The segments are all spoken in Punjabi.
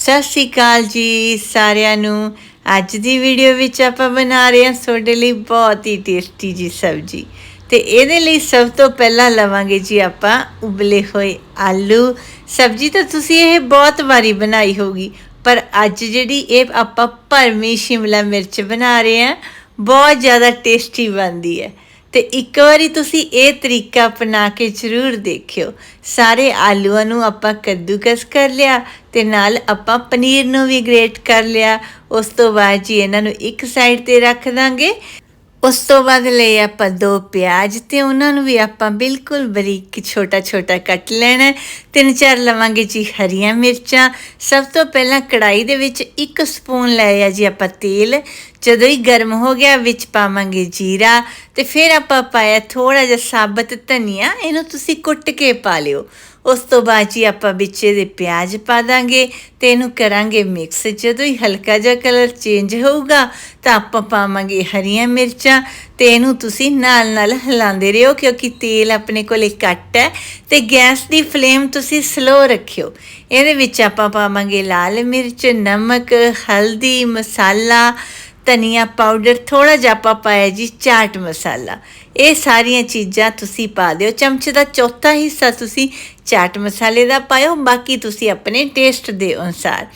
ਸਤਿ ਸ਼੍ਰੀ ਅਕਾਲ ਜੀ ਸਾਰਿਆਂ ਨੂੰ। ਅੱਜ ਦੀ ਵੀਡੀਓ ਵਿੱਚ ਆਪਾਂ ਬਣਾ ਰਹੇ ਹਾਂ ਤੁਹਾਡੇ ਲਈ ਬਹੁਤ ਹੀ ਟੇਸਟੀ ਜੀ ਸਬਜ਼ੀ। ਤੇ ਇਹਦੇ ਲਈ ਸਭ ਤੋਂ ਪਹਿਲਾਂ ਲਵਾਂਗੇ ਜੀ ਆਪਾਂ ਉਬਲੇ ਹੋਏ ਆਲੂ। ਸਬਜ਼ੀ ਤਾਂ ਤੁਸੀਂ ਇਹ ਬਹੁਤ ਵਾਰੀ ਬਣਾਈ ਹੋਗੀ ਪਰ ਅੱਜ ਜਿਹੜੀ ਇਹ ਆਪਾਂ ਭਰਮੀ ਸ਼ਿਮਲਾ ਮਿਰਚ ਬਣਾ ਰਹੇ ਹਾਂ, ਬਹੁਤ ਜ਼ਿਆਦਾ ਟੇਸਟੀ ਬਣਦੀ ਹੈ। ਤੇ ਇੱਕ ਵਾਰੀ ਤੁਸੀਂ ਇਹ ਤਰੀਕਾ ਅਪਣਾ ਕੇ ਜ਼ਰੂਰ ਦੇਖਿਓ। ਸਾਰੇ ਆਲੂਆਂ ਨੂੰ ਆਪਾਂ ਕੱਦੂਕਸ ਕਰ ਲਿਆ ਤੇ ਨਾਲ ਆਪਾਂ ਪਨੀਰ ਨੂੰ ਵੀ ਗ੍ਰੇਟ ਕਰ ਲਿਆ। ਉਸ ਤੋਂ ਬਾਅਦ ਜੀ ਇਹਨਾਂ ਨੂੰ ਇੱਕ ਸਾਈਡ ਤੇ ਰੱਖ ਦਾਂਗੇ ਉਸ ਤੋਂ ਬਾਅਦ ਲਈ ਆਪਾਂ ਦੋ ਪਿਆਜ਼ ਤੇ ਉਹਨਾਂ ਨੂੰ ਵੀ ਆਪਾਂ ਬਿਲਕੁਲ ਬਰੀਕ ਛੋਟਾ ਛੋਟਾ ਕੱਟ ਲੈਣਾ ਤਿੰਨ ਚਾਰ ਲਵਾਂਗੇ ਜੀ ਹਰੀਆਂ ਮਿਰਚਾਂ। ਸਭ ਤੋਂ ਪਹਿਲਾਂ ਕੜਾਈ ਦੇ ਵਿੱਚ ਇੱਕ ਸਪੂਨ ਲਿਆ ਜੀ ਆਪਾਂ ਤੇਲ। ਜਦੋਂ ਹੀ ਗਰਮ ਹੋ ਗਿਆ, ਵਿੱਚ ਪਾਵਾਂਗੇ ਜੀਰਾ ਤੇ ਫਿਰ ਆਪਾਂ ਪਾਇਆ ਥੋੜਾ ਜਿਹਾ ਸਾਬਤ ਧਨੀਆ। ਇਹਨੂੰ ਤੁਸੀਂ ਕੁੱਟ ਕੇ ਪਾ ਲਿਓ। ਉਸ ਤੋਂ ਬਾਅਦ ਜੀ ਆਪਾਂ ਵਿੱਚ ਦੇ ਪਿਆਜ਼ ਪਾ ਦਾਂਗੇ ਤੇ ਇਹਨੂੰ ਕਰਾਂਗੇ ਮਿਕਸ ਜਦੋਂ ਹੀ ਹਲਕਾ ਜਿਹਾ ਕਲਰ ਚੇਂਜ ਹੋਊਗਾ ਤਾਂ ਆਪਾਂ ਪਾਵਾਂਗੇ ਹਰੀਆਂ ਮਿਰਚਾਂ ਤੇ ਇਹਨੂੰ ਤੁਸੀਂ ਨਾਲ ਨਾਲ ਹਿਲਾਉਂਦੇ ਰਹੋ ਕਿਉਂਕਿ ਤੇਲ ਆਪਣੇ ਕੋਲੇ ਘੱਟ ਹੈ ਤੇ ਗੈਸ ਦੀ ਫਲੇਮ ਤੁਸੀਂ ਸਲੋ ਰੱਖਿਓ। ਇਹਦੇ ਵਿੱਚ ਆਪਾਂ ਪਾਵਾਂਗੇ ਲਾਲ ਮਿਰਚ, ਨਮਕ, ਹਲਦੀ, ਮਸਾਲਾ ਧਨੀਆ ਪਾਊਡਰ ਥੋੜਾ ਜਿਹਾ ਆਪਾਂ ਪਾਇਆ ਜੀ, ਚਾਟ ਮਸਾਲਾ। ਇਹ ਸਾਰੀਆਂ ਚੀਜ਼ਾਂ ਤੁਸੀਂ ਪਾ ਦਿਓ। ਚਮਚੇ ਦਾ ਚੌਥਾ ਹਿੱਸਾ ਤੁਸੀਂ ਚਾਟ ਮਸਾਲੇ ਦਾ ਪਾਇਓ, ਬਾਕੀ ਤੁਸੀਂ ਆਪਣੇ ਟੇਸਟ ਦੇ ਅਨੁਸਾਰ।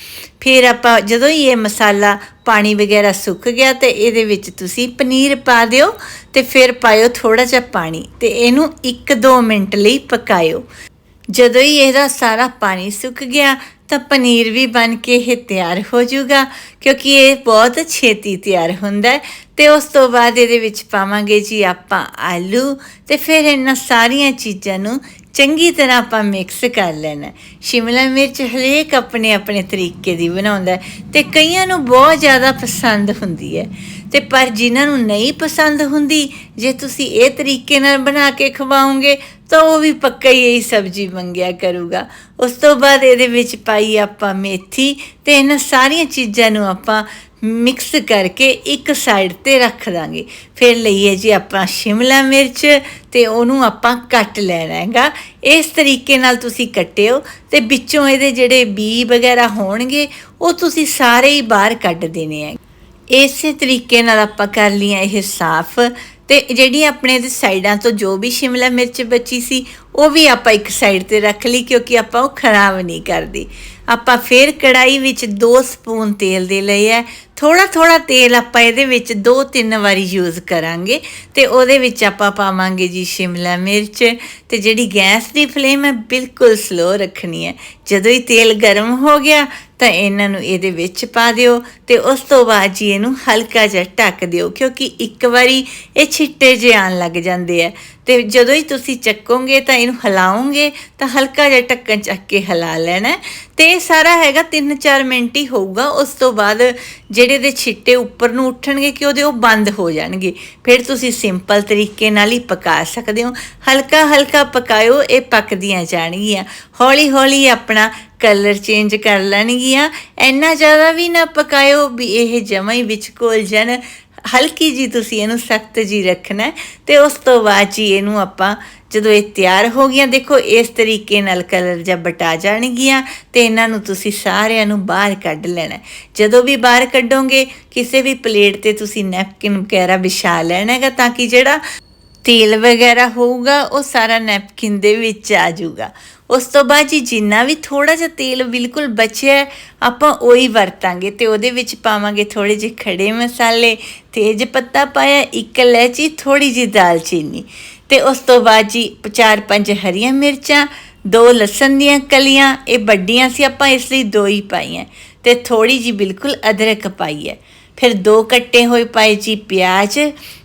ਫਿਰ ਆਪਾਂ ਜਦੋਂ ਹੀ ਇਹ ਮਸਾਲਾ ਪਾਣੀ ਵਗੈਰਾ ਸੁੱਕ ਗਿਆ, ਤੇ ਇਹਦੇ ਵਿੱਚ ਤੁਸੀਂ ਪਨੀਰ ਪਾ ਦਿਓ ਤੇ ਫਿਰ ਪਾਇਓ ਥੋੜਾ ਜਿਹਾ ਪਾਣੀ ਤੇ ਇਹਨੂੰ 1-2 ਮਿੰਟ ਲਈ ਪਕਾਇਓ। ਜਦੋਂ ਹੀ ਇਹਦਾ ਸਾਰਾ ਪਾਣੀ ਸੁੱਕ ਗਿਆ ਤਾਂ ਪਨੀਰ ਵੀ ਬਣ ਕੇ ਇਹ ਤਿਆਰ ਹੋ ਜਾਊਗਾ, ਕਿਉਂਕਿ ਇਹ ਬਹੁਤ ਛੇਤੀ ਤਿਆਰ ਹੁੰਦਾ ਹੈ। ਤੇ ਉਸ ਤੋਂ ਬਾਅਦ ਇਹਦੇ ਵਿੱਚ ਪਾਵਾਂਗੇ ਜੀ ਆਪਾਂ ਆਲੂ ਤੇ ਫਿਰ ਇਹਨਾਂ ਸਾਰੀਆਂ ਚੀਜ਼ਾਂ ਨੂੰ ਚੰਗੀ ਤਰ੍ਹਾਂ ਆਪਾਂ ਮਿਕਸ ਕਰ ਲੈਣਾ ਸ਼ਿਮਲਾ ਮਿਰਚ ਹਰੇਕ ਆਪਣੇ ਆਪਣੇ ਤਰੀਕੇ ਦੀ ਬਣਾਉਂਦਾ ਹੈ ਤੇ ਕਈਆਂ ਨੂੰ ਬਹੁਤ ਜ਼ਿਆਦਾ ਪਸੰਦ ਹੁੰਦੀ ਹੈ। ਤੇ ਪਰ ਜਿਨ੍ਹਾਂ ਨੂੰ ਨਹੀਂ ਪਸੰਦ ਹੁੰਦੀ, ਜੇ ਤੁਸੀਂ ਇਹ ਤਰੀਕੇ ਨਾਲ ਬਣਾ ਕੇ ਖਵਾਓਗੇ ਤਾਂ ਉਹ ਵੀ ਪੱਕਾ ਹੀ ਇਹ ਸਬਜ਼ੀ ਮੰਗਿਆ ਕਰੂਗਾ। ਉਸ ਤੋਂ ਬਾਅਦ ਇਹਦੇ ਵਿੱਚ ਪਾਈ ਆਪਾਂ ਮੇਥੀ ਤੇ ਇਹਨਾਂ ਸਾਰੀਆਂ ਚੀਜ਼ਾਂ ਨੂੰ ਆਪਾਂ ਮਿਕਸ ਕਰਕੇ ਇੱਕ ਸਾਈਡ ਤੇ ਰੱਖ ਦਾਂਗੇ। ਫਿਰ ਲਈਏ ਜੀ ਆਪਾਂ ਸ਼ਿਮਲਾ ਮਿਰਚ ਤੇ ਉਹਨੂੰ ਆਪਾਂ ਕੱਟ ਲੈਣਾ ਹੈਗਾ। ਇਸ ਤਰੀਕੇ ਨਾਲ ਤੁਸੀਂ ਕੱਟਿਓ ਤੇ ਵਿੱਚੋਂ ਇਹਦੇ ਜਿਹੜੇ ਬੀ ਵਗੈਰਾ ਹੋਣਗੇ, ਉਹ ਤੁਸੀਂ ਸਾਰੇ ਹੀ ਬਾਹਰ ਕੱਢ ਦੇਣੇ ਹੈ ਇਸੇ ਤਰੀਕੇ ਨਾਲ ਆਪਾਂ ਕਰ ਲਈਆਂ ਇਹ ਸਾਫ਼। ਤੇ ਜਿਹੜੀ ਆਪਣੇ ਦੇ ਸਾਈਡਾਂ ਤੋਂ ਜੋ ਵੀ ਸ਼ਿਮਲਾ ਮਿਰਚ ਬਚੀ ਸੀ, ਉਹ ਵੀ ਆਪਾਂ ਇੱਕ ਸਾਈਡ ਤੇ ਰੱਖ ਲਈ ਕਿਉਂਕਿ ਆਪਾਂ ਉਹ ਖਰਾਬ ਨਹੀਂ ਕਰਦੀ। ਆਪਾਂ ਫਿਰ ਕੜਾਈ ਵਿੱਚ 2 ਸਪੂਨ ਤੇਲ ਦੇ ਲਏ ਹੈ। ਥੋੜਾ ਥੋੜਾ ਤੇਲ ਆਪਾਂ ਇਹਦੇ ਵਿੱਚ 2-3 ਵਾਰੀ ਯੂਜ਼ ਕਰਾਂਗੇ ਤੇ ਉਹਦੇ ਵਿੱਚ ਆਪਾਂ ਪਾਵਾਂਗੇ ਜੀ ਸ਼ਿਮਲਾ ਮਿਰਚ ਤੇ ਜਿਹੜੀ ਗੈਸ ਦੀ ਫਲੇਮ ਹੈ, ਬਿਲਕੁਲ ਸਲੋ ਰੱਖਣੀ ਹੈ। ਜਦੋਂ ਹੀ ਤੇਲ ਗਰਮ ਹੋ ਗਿਆ ਤਾਂ ਇਹਨਾਂ ਨੂੰ ਇਹਦੇ ਵਿੱਚ ਪਾ ਦਿਓ ਤੇ ਉਸ ਤੋਂ ਬਾਅਦ ਜੀ ਇਹਨੂੰ ਹਲਕਾ ਜਿਹਾ ਢੱਕ ਦਿਓ, ਕਿਉਂਕਿ ਇੱਕ ਵਾਰੀ ਇਹ ਛਿੱਟੇ ਜਿਹੇ ਆਉਣ ਲੱਗ ਜਾਂਦੇ ਆ। ਤੇ ਜਦੋਂ ਹੀ ਤੁਸੀਂ ਚੱਕੋਗੇ ਤਾਂ ਇਹਨੂੰ ਹਿਲਾਓਗੇ, ਤਾਂ ਹਲਕਾ ਜਿਹਾ ਢੱਕਣ ਚੱਕ ਕੇ ਹਿਲਾ ਲੈਣਾ ਹੈ। ਤੇ ਇਹ ਸਾਰਾ ਹੈਗਾ 3-4 ਮਿੰਟ ਹੀ ਹੋਊਗਾ, ਉਸ ਤੋਂ ਬਾਅਦ ਜਿਹੜੇ ਦੇ ਛਿੱਟੇ ਉੱਪਰ ਨੂੰ ਉੱਠਣਗੇ ਕਿ ਉਹਦੇ ਉਹ ਬੰਦ ਹੋ ਜਾਣਗੇ। ਫਿਰ ਤੁਸੀਂ ਸਿੰਪਲ ਤਰੀਕੇ ਨਾਲ ਹੀ ਪਕਾ ਸਕਦੇ ਹੋ। ਹਲਕਾ ਹਲਕਾ ਪਕਾਇਓ, ਇਹ ਪੱਕਦੀਆਂ ਜਾਣਗੀਆਂ। ਹੌਲੀ ਹੌਲੀ ਆਪਣਾ ਕਲਰ ਚੇਂਜ ਕਰ ਲੈਣਗੀਆਂ। ਇੰਨਾ ਜ਼ਿਆਦਾ ਵੀ ਨਾ ਪਕਾਇਓ ਵੀ ਇਹ ਜਮਾ ਹੀ ਵਿੱਚ ਘੁਲ ਜਾਣ। ਹਲਕੀ ਜੀ ਤੁਸੀਂ ਇਹਨੂੰ ਸਖਤ ਜੀ ਰੱਖਣਾ ਹੈ ਤੇ ਉਸ ਤੋਂ ਬਾਅਦ ਜੀ ਇਹਨੂੰ ਆਪਾਂ ਜਦੋਂ ਇਹ ਤਿਆਰ ਹੋ ਗਈਆਂ, ਦੇਖੋ ਇਸ ਤਰੀਕੇ ਨਾਲ ਕਲਰ ਜਾਂ ਬਟਾ ਜਾਣਗੀਆਂ ਤੇ ਇਹਨਾਂ ਨੂੰ ਤੁਸੀਂ ਸਾਰਿਆਂ ਨੂੰ ਬਾਹਰ ਕੱਢ ਲੈਣਾ ਜਦੋਂ ਵੀ ਬਾਹਰ ਕੱਢੋਗੇ, ਕਿਸੇ ਵੀ ਪਲੇਟ ਤੇ ਤੁਸੀਂ ਨੈਪਕਿਨ ਵਗੈਰਾ ਵਿਛਾ ਲੈਣਾ ਹੈਗਾ ਤਾਂ ਕਿ ਜਿਹੜਾ ਤੇਲ ਵਗੈਰਾ ਹੋਊਗਾ, ਉਹ ਸਾਰਾ ਨੈਪਕਿਨ ਦੇ ਵਿੱਚ ਆ ਜਾਊਗਾ। ਉਸ ਤੋਂ ਬਾਅਦ ਜੀ ਜਿੰਨਾ ਵੀ ਥੋੜਾ ਜਿਹਾ ਤੇਲ ਬਿਲਕੁਲ ਬਚਿਆ ਆਪਾਂ ਉਹੀ ਵਰਤਾਂਗੇ ਤੇ ਉਹਦੇ ਵਿੱਚ ਪਾਵਾਂਗੇ ਥੋੜੇ ਜਿਹੇ ਖੜੇ ਮਸਾਲੇ, ਤੇਜ ਪੱਤਾ ਪਾਇਆ, ਇੱਕ ਇਲਾਇਚੀ ਥੋੜੀ ਜਿਹੀ ਦਾਲਚੀਨੀ ਤੇ ਉਸ ਤੋਂ ਬਾਅਦ ਜੀ ਚਾਰ ਪੰਜ ਹਰੀਆਂ ਮਿਰਚਾਂ, ਦੋ ਲਸਣ ਦੀਆਂ ਕਲੀਆਂ, ਇਹ ਵੱਡੀਆਂ ਸੀ ਆਪਾਂ ਇਸ ਲਈ ਦੋ ਹੀ ਪਾਈਆਂ ਤੇ ਥੋੜੀ ਜੀ ਬਿਲਕੁਲ ਅਦਰਕ ਪਾਈ ਹੈ। ਫਿਰ ਦੋ ਕੱਟੇ ਹੋਏ ਪਾਏ ਜੀ ਪਿਆਜ਼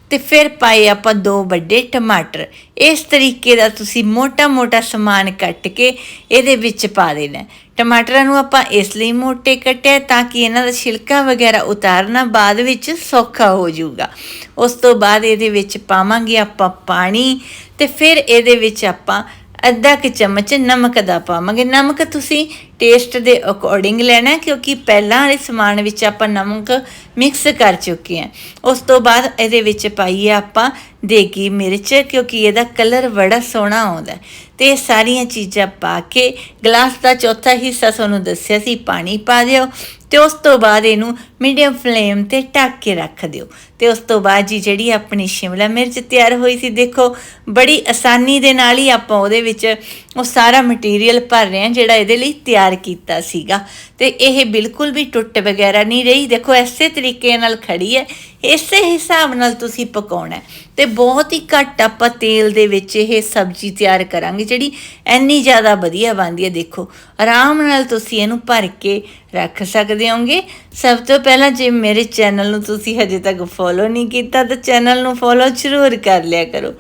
ਤੇ ਫਿਰ ਪਾਏ ਆਪਾਂ ਦੋ ਵੱਡੇ ਟਮਾਟਰ। ਇਸ ਤਰੀਕੇ ਦਾ ਤੁਸੀਂ ਮੋਟਾ-ਮੋਟਾ ਸਮਾਨ ਕੱਟ ਕੇ ਇਹਦੇ ਵਿੱਚ ਪਾ ਦੇਣਾ। ਟਮਾਟਰਾਂ ਨੂੰ ਆਪਾਂ ਇਸ ਲਈ ਮੋਟੇ ਕੱਟਿਆ ਤਾਂ ਕਿ ਇਹਨਾਂ ਦਾ ਛਿਲਕਾ ਵਗੈਰਾ ਉਤਾਰਨਾ ਬਾਅਦ ਵਿੱਚ ਸੌਖਾ ਹੋ ਜਾਊਗਾ। ਉਸ ਤੋਂ ਬਾਅਦ ਇਹਦੇ ਵਿੱਚ ਪਾਵਾਂਗੇ ਆਪਾਂ ਪਾਣੀ ਤੇ ਫਿਰ ਇਹਦੇ ਵਿੱਚ ਆਪਾਂ ਅੱਧਾ ਕੁ ਚਮਚ ਨਮਕ ਦਾ ਪਾਵਾਂਗੇ। ਨਮਕ ਤੁਸੀਂ ਟੇਸਟ ਦੇ ਅਕੋਰਡਿੰਗ ਲੈਣਾ ਕਿਉਂਕਿ ਪਹਿਲਾਂ ਵਾਲੇ ਸਮਾਨ ਵਿੱਚ ਆਪਾਂ ਨਮਕ ਮਿਕਸ ਕਰ ਚੁੱਕੇ ਹਾਂ। ਉਸ ਤੋਂ ਬਾਅਦ ਇਹਦੇ ਵਿੱਚ ਪਾਈਏ ਆਪਾਂ ਦੇਗੀ ਮਿਰਚ, ਕਿਉਂਕਿ ਇਹਦਾ ਕਲਰ ਬੜਾ ਸੋਹਣਾ ਆਉਂਦਾ ਹੈ। ਤੇ ਇਹ ਸਾਰੀਆਂ ਚੀਜ਼ਾਂ ਪਾ ਕੇ ਗਲਾਸ ਦਾ ਚੌਥਾ ਹਿੱਸਾ ਤੁਹਾਨੂੰ ਦੱਸਿਆ ਸੀ, ਪਾਣੀ ਪਾ ਦਿਓ। ਤੇ ਉਸ ਤੋਂ ਬਾਅਦ ਇਹਨੂੰ ਮੀਡੀਅਮ ਫਲੇਮ ਤੇ ਢੱਕ ਕੇ ਰੱਖ ਦਿਓ। ਤੇ ਉਸ ਤੋਂ ਬਾਅਦ ਜੀ ਜਿਹੜੀ ਆਪਣੀ ਸ਼ਿਮਲਾ ਮਿਰਚ ਤਿਆਰ ਹੋਈ ਸੀ, ਦੇਖੋ, ਬੜੀ ਆਸਾਨੀ ਦੇ ਨਾਲ ਹੀ ਆਪਾਂ ਉਹਦੇ ਵਿੱਚ ਉਹ ਸਾਰਾ ਮਟੀਰੀਅਲ ਭਰ ਰਹੇ ਹਾਂ ਜਿਹੜਾ ਇਹਦੇ ਲਈ ਤਿਆਰ ਕੀਤਾ ਸੀਗਾ। ਤੇ ਇਹ ਬਿਲਕੁਲ ਵੀ ਟੁੱਟ ਵਗੈਰਾ ਨਹੀਂ ਰਹੀ। ਦੇਖੋ, ਐਸੇ ਤਰੀਕੇ ਨਾਲ ਖੜੀ ਹੈ। ਇਸੇ ਹਿਸਾਬ ਨਾਲ ਤੁਸੀਂ ਪਕਾਉਣਾ ਹੈ। ਤੇ ਬਹੁਤ ਹੀ ਘੱਟ ਆਪਾਂ ਤੇਲ ਦੇ ਵਿੱਚ ਇਹ ਸਬਜ਼ੀ ਤਿਆਰ ਕਰਾਂਗੇ, ਜਿਹੜੀ ਇੰਨੀ ਜ਼ਿਆਦਾ ਵਧੀਆ ਬਣਦੀ ਹੈ। ਦੇਖੋ, ਆਰਾਮ ਨਾਲ ਤੁਸੀਂ ਇਹਨੂੰ ਭਰ ਕੇ ਰੱਖ ਸਕਦੇ ਹੋਗੇ। ਸਭ ਤੋਂ ਪਹਿਲਾਂ ਜੇ ਮੇਰੇ ਚੈਨਲ ਨੂੰ ਤੁਸੀਂ ਹਜੇ ਤੱਕ ਫੋਲੋ ਨਹੀਂ ਕੀਤਾ, ਤਾਂ ਚੈਨਲ ਨੂੰ ਫੋਲੋ ਜ਼ਰੂਰ ਕਰ ਲਿਆ ਕਰੋ।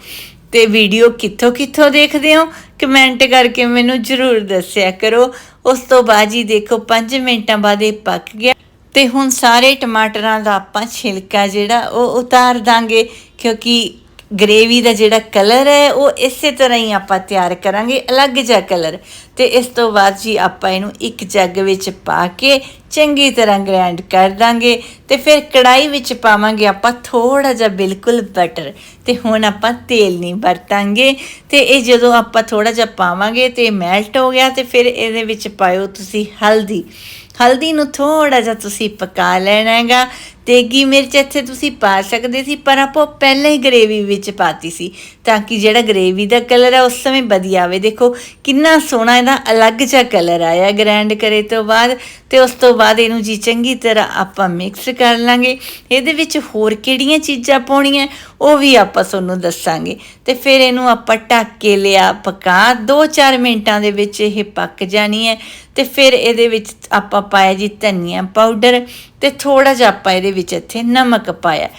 ਤੇ ਵੀਡੀਓ ਕਿੱਥੋਂ ਕਿੱਥੋਂ ਦੇਖਦੇ ਹੋ? ਕਮੈਂਟ ਕਰਕੇ ਮੈਨੂੰ ਜ਼ਰੂਰ ਦੱਸਿਆ ਕਰੋ। ਉਸ ਤੋਂ ਬਾਅਦ ਜੀ ਦੇਖੋ 5 ਮਿੰਟਾਂ ਬਾਅਦ ਇਹ ਪੱਕ ਗਿਆ। ਤੇ ਹੁਣ ਸਾਰੇ ਟਮਾਟਰਾਂ ਦਾ ਆਪਾਂ ਛਿਲਕਾ ਜਿਹੜਾ ਉਹ ਉਤਾਰ ਦਾਂਗੇ, ਕਿਉਂਕਿ ਗ੍ਰੇਵੀ ਦਾ ਜਿਹੜਾ ਕਲਰ ਹੈ, ਉਹ ਇਸੇ ਤਰ੍ਹਾਂ ਹੀ ਆਪਾਂ ਤਿਆਰ ਕਰਾਂਗੇ, ਅਲੱਗ ਜਿਹਾ ਕਲਰ ਤੇ ਇਸ ਤੋਂ ਬਾਅਦ ਜੀ ਆਪਾਂ ਇਹਨੂੰ ਇੱਕ ਜੱਗ ਵਿੱਚ ਪਾ ਕੇ ਚੰਗੀ ਤਰ੍ਹਾਂ ਗ੍ਰਾਈਂਡ ਕਰ ਦਾਂਗੇ। ਤੇ ਫਿਰ ਕੜਾਈ ਵਿੱਚ ਪਾਵਾਂਗੇ ਆਪਾਂ ਥੋੜਾ ਜਿਹਾ ਬਿਲਕੁਲ ਬਟਰ ਤੇ ਹੁਣ ਆਪਾਂ ਤੇਲ ਨਹੀਂ ਵਰਤਾਂਗੇ। ਤੇ ਇਹ ਜਦੋਂ ਆਪਾਂ ਥੋੜਾ ਜਿਹਾ ਪਾਵਾਂਗੇ ਤੇ ਮੈਲਟ ਹੋ ਗਿਆ, ਤੇ ਫਿਰ ਇਹਦੇ ਵਿੱਚ ਪਾਇਓ ਤੁਸੀਂ ਹਲਦੀ। ਹਲਦੀ ਨੂੰ ਥੋੜਾ ਜਿਹਾ ਤੁਸੀਂ ਪਕਾ ਲੈਣਾ ਹੈਗਾ। ਤੇਗੀ ਮਿਰਚ ਇੱਥੇ ਤੁਸੀਂ ਪਾ ਸਕਦੇ ਸੀ, ਪਰ ਆਪਾਂ ਪਹਿਲਾਂ ਹੀ ਗ੍ਰੇਵੀ ਵਿੱਚ ਪਾਤੀ ਸੀ, ਤਾਂ ਕਿ ਜਿਹੜਾ ਗ੍ਰੇਵੀ ਦਾ ਕਲਰ ਹੈ ਉਸ ਸਮੇਂ ਵਧੀਆ ਆਵੇ। ਦੇਖੋ, ਕਿੰਨਾ ਸੋਹਣਾ ਇਹਦਾ ਅਲੱਗ ਜਿਹਾ ਕਲਰ ਆਇਆ ਗ੍ਰੈਂਡ ਕਰੇ ਤੋਂ ਬਾਅਦ, ਤੇ ਉਸ ਤੋਂ ਬਾਅਦ ਇਹਨੂੰ ਜੀ ਚੰਗੀ ਤਰ੍ਹਾਂ ਆਪਾਂ ਮਿਕਸ ਕਰ ਲਾਂਗੇ। ਇਹਦੇ ਵਿੱਚ ਹੋਰ ਕਿਹੜੀਆਂ ਚੀਜ਼ਾਂ ਪਾਉਣੀਆਂ, ਉਹ ਵੀ ਆਪਾਂ ਤੁਹਾਨੂੰ ਦੱਸਾਂਗੇ। ਤੇ ਫਿਰ ਇਹਨੂੰ ਆਪਾਂ ਢੱਕ ਕੇ ਲਿਆ, ਪਕਾ 2-4 ਮਿੰਟਾਂ ਦੇ ਵਿੱਚ ਇਹ ਪੱਕ ਜਾਣੀ ਹੈ। ਤੇ ਫਿਰ ਇਹਦੇ ਵਿੱਚ ਆਪਾਂ ਪਾਇਆ ਜੀ ਧਨੀਆ ਪਾਊਡਰ ਤੇ ਥੋੜਾ ਜਿਹਾ ਆਪਾਂ ਇਹਦੇ ਵਿੱਚ ਇੱਥੇ ਨਮਕ ਪਾਇਆ।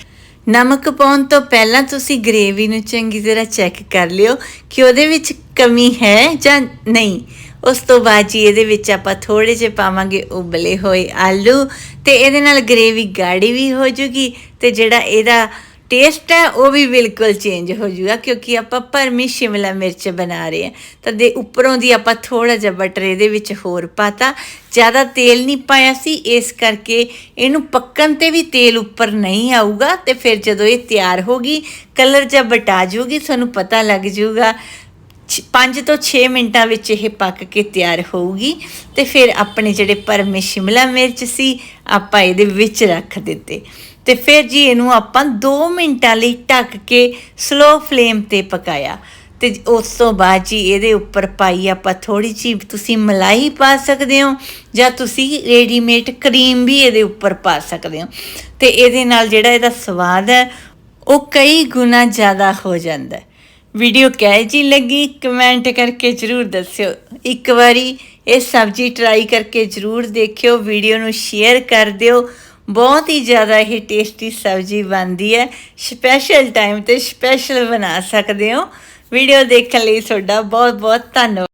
ਨਮਕ ਪਾਉਣ ਤੋਂ ਪਹਿਲਾਂ ਤੁਸੀਂ ਗ੍ਰੇਵੀ ਨੂੰ ਚੰਗੀ ਤਰ੍ਹਾਂ ਚੈੱਕ ਕਰ ਲਿਓ ਕਿ ਉਹਦੇ ਵਿੱਚ ਕਮੀ ਹੈ ਜਾਂ ਨਹੀਂ। ਉਸ ਤੋਂ ਬਾਅਦ ਜੀ ਇਹਦੇ ਵਿੱਚ ਆਪਾਂ ਥੋੜੇ ਜਿਹੇ ਪਾਵਾਂਗੇ ਉਬਲੇ ਹੋਏ ਆਲੂ ਤੇ ਇਹਦੇ ਨਾਲ ਗ੍ਰੇਵੀ ਗਾੜੀ ਵੀ ਹੋ ਜੂਗੀ ਤੇ ਜਿਹੜਾ ਇਹਦਾ ਟੇਸਟ ਹੈ, ਉਹ ਵੀ ਬਿਲਕੁਲ ਚੇਂਜ ਹੋ ਜੂਗਾ ਕਿਉਂਕਿ ਆਪਾਂ ਭਰਮੀ ਸ਼ਿਮਲਾ ਮਿਰਚ ਬਣਾ ਰਹੇ ਹਾਂ। ਤਾਂ ਦੇ ਉੱਪਰੋਂ ਦੀ ਆਪਾਂ ਥੋੜਾ ਜਿਹਾ ਬਟਰ ਇਹਦੇ ਵਿੱਚ ਹੋਰ ਪਾਤਾ। ਜ਼ਿਆਦਾ ਤੇਲ ਨਹੀਂ ਪਾਇਆ ਸੀ, ਇਸ ਕਰਕੇ ਇਹਨੂੰ ਪੱਕਣ ਤੇ ਵੀ ਤੇਲ ਉੱਪਰ ਨਹੀਂ ਆਊਗਾ ਤੇ ਫਿਰ ਜਦੋਂ ਇਹ ਤਿਆਰ ਹੋਗੀ ਕਲਰ ਜਬ ਬਟਾ ਜੂਗੀ ਤੁਹਾਨੂੰ ਪਤਾ ਲੱਗ ਜਾਊਗਾ। 5 ਤੋਂ 6 ਮਿੰਟਾਂ ਵਿੱਚ ਇਹ ਪੱਕ ਕੇ ਤਿਆਰ ਹੋਊਗੀ ਤੇ ਫਿਰ ਆਪਣੇ ਜਿਹੜੇ ਭਰਮੇ ਸ਼ਿਮਲਾ ਮਿਰਚ ਸੀ, ਆਪਾਂ ਇਹਦੇ ਵਿੱਚ ਰੱਖ ਦਿੱਤੇ। ਤੇ ਫਿਰ ਜੀ ਇਹਨੂੰ ਆਪਾਂ 2 ਮਿੰਟਾਂ ਲਈ ਢੱਕ ਕੇ ਸਲੋ ਫਲੇਮ ਤੇ ਪਕਾਇਆ। ਤੇ ਉਸ ਤੋਂ ਬਾਅਦ ਜੀ ਇਹਦੇ ਉੱਪਰ ਪਾਈ ਆਪਾਂ ਥੋੜੀ ਜਿਹੀ ਤੁਸੀਂ ਮਲਾਈ ਪਾ ਸਕਦੇ ਹੋ ਜਾਂ ਤੁਸੀਂ ਰੈਡੀਮੇਡ ਕਰੀਮ ਵੀ ਇਹਦੇ ਉੱਪਰ ਪਾ ਸਕਦੇ ਹੋ। ਤੇ ਇਹਦੇ ਨਾਲ ਜਿਹੜਾ ਇਹਦਾ ਸਵਾਦ ਹੈ, ਉਹ ਕਈ ਗੁਣਾ ਜ਼ਿਆਦਾ ਹੋ ਜਾਂਦਾ ਹੈ। ਵੀਡੀਓ ਕਿਹੋ ਜੀ ਲੱਗੀ? ਕਮੈਂਟ ਕਰਕੇ ਜਰੂਰ ਦੱਸਿਓ। ਇੱਕ ਵਾਰੀ ਇਹ ਸਬਜ਼ੀ ਟਰਾਈ ਕਰਕੇ ਜਰੂਰ ਦੇਖਿਓ, ਵੀਡੀਓ ਨੂੰ ਸ਼ੇਅਰ ਕਰ ਦਿਓ। ਬਹੁਤ ਹੀ ਜ਼ਿਆਦਾ ਇਹ ਟੇਸਟੀ ਸਬਜ਼ੀ ਬਣਦੀ ਹੈ। ਸਪੈਸ਼ਲ ਟਾਈਮ ਤੇ ਸਪੈਸ਼ਲ ਬਣਾ ਸਕਦੇ ਹੋ। ਵੀਡੀਓ ਦੇਖਣ ਲਈ ਤੁਹਾਡਾ ਬਹੁਤ ਬਹੁਤ ਧੰਨਵਾਦ।